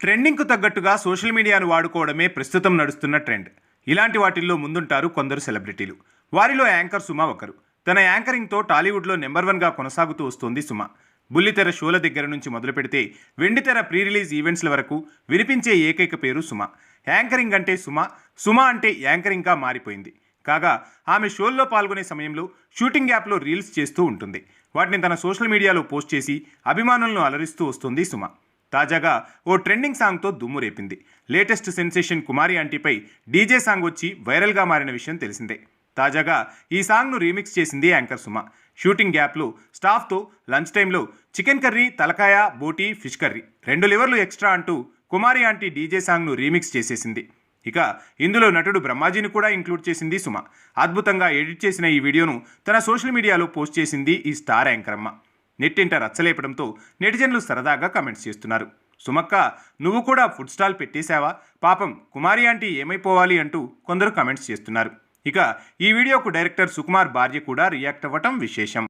ట్రెండింగ్కు తగ్గట్టుగా సోషల్ మీడియాను వాడుకోవడమే ప్రస్తుతం నడుస్తున్న ట్రెండ్. ఇలాంటి వాటిల్లో ముందుంటారు కొందరు సెలబ్రిటీలు. వారిలో యాంకర్ సుమ ఒకరు. తన యాంకరింగ్తో టాలీవుడ్లో నెంబర్ వన్గా కొనసాగుతూ వస్తోంది సుమ. బుల్లితెర షోల దగ్గర నుంచి మొదలు పెడితే వెండితెర ప్రీ రిలీజ్ ఈవెంట్స్ల వరకు వినిపించే ఏకైక పేరు సుమ. యాంకరింగ్ అంటే సుమ సుమ అంటే యాంకరింగ్గా మారిపోయింది. కాగా ఆమె షోల్లో పాల్గొనే సమయంలో షూటింగ్ యాప్లో రీల్స్ చేస్తూ ఉంటుంది. వాటిని తన సోషల్ మీడియాలో పోస్ట్ చేసి అభిమానులను అలరిస్తూ వస్తుంది సుమ. తాజాగా ఓ ట్రెండింగ్ సాంగ్తో దుమ్ము రేపింది. లేటెస్ట్ సెన్సేషన్ కుమారి ఆంటీపై డీజే సాంగ్ వచ్చి వైరల్గా మారిన విషయం తెలిసిందే. తాజాగా ఈ సాంగ్ను రీమిక్స్ చేసింది యాంకర్ సుమ. షూటింగ్ గ్యాప్లో స్టాఫ్తో లంచ్ టైంలో చికెన్ కర్రీ తలకాయ బోటీ ఫిష్ కర్రీ రెండు లివర్లు ఎక్స్ట్రా అంటూ కుమారి ఆంటీ డీజే సాంగ్ను రీమిక్స్ చేసేసింది. ఇక ఇందులో నటుడు బ్రహ్మాజీని కూడా ఇంక్లూడ్ చేసింది సుమ. అద్భుతంగా ఎడిట్ చేసిన ఈ వీడియోను తన సోషల్ మీడియాలో పోస్ట్ చేసింది ఈ స్టార్ యాంకరమ్మ. నెట్టింట రచ్చలేపడంతో నెటిజన్లు సరదాగా కామెంట్స్ చేస్తున్నారు. సుమక్క నువ్వు కూడా ఫుడ్ స్టాల్ పెట్టేశావా? పాపం కుమారి ఆంటీ ఏమైపోవాలి అంటూ కొందరు కామెంట్స్ చేస్తున్నారు. ఇక ఈ వీడియోకు డైరెక్టర్ సుకుమార్ భార్య కూడా రియాక్ట్ అవ్వటం విశేషం.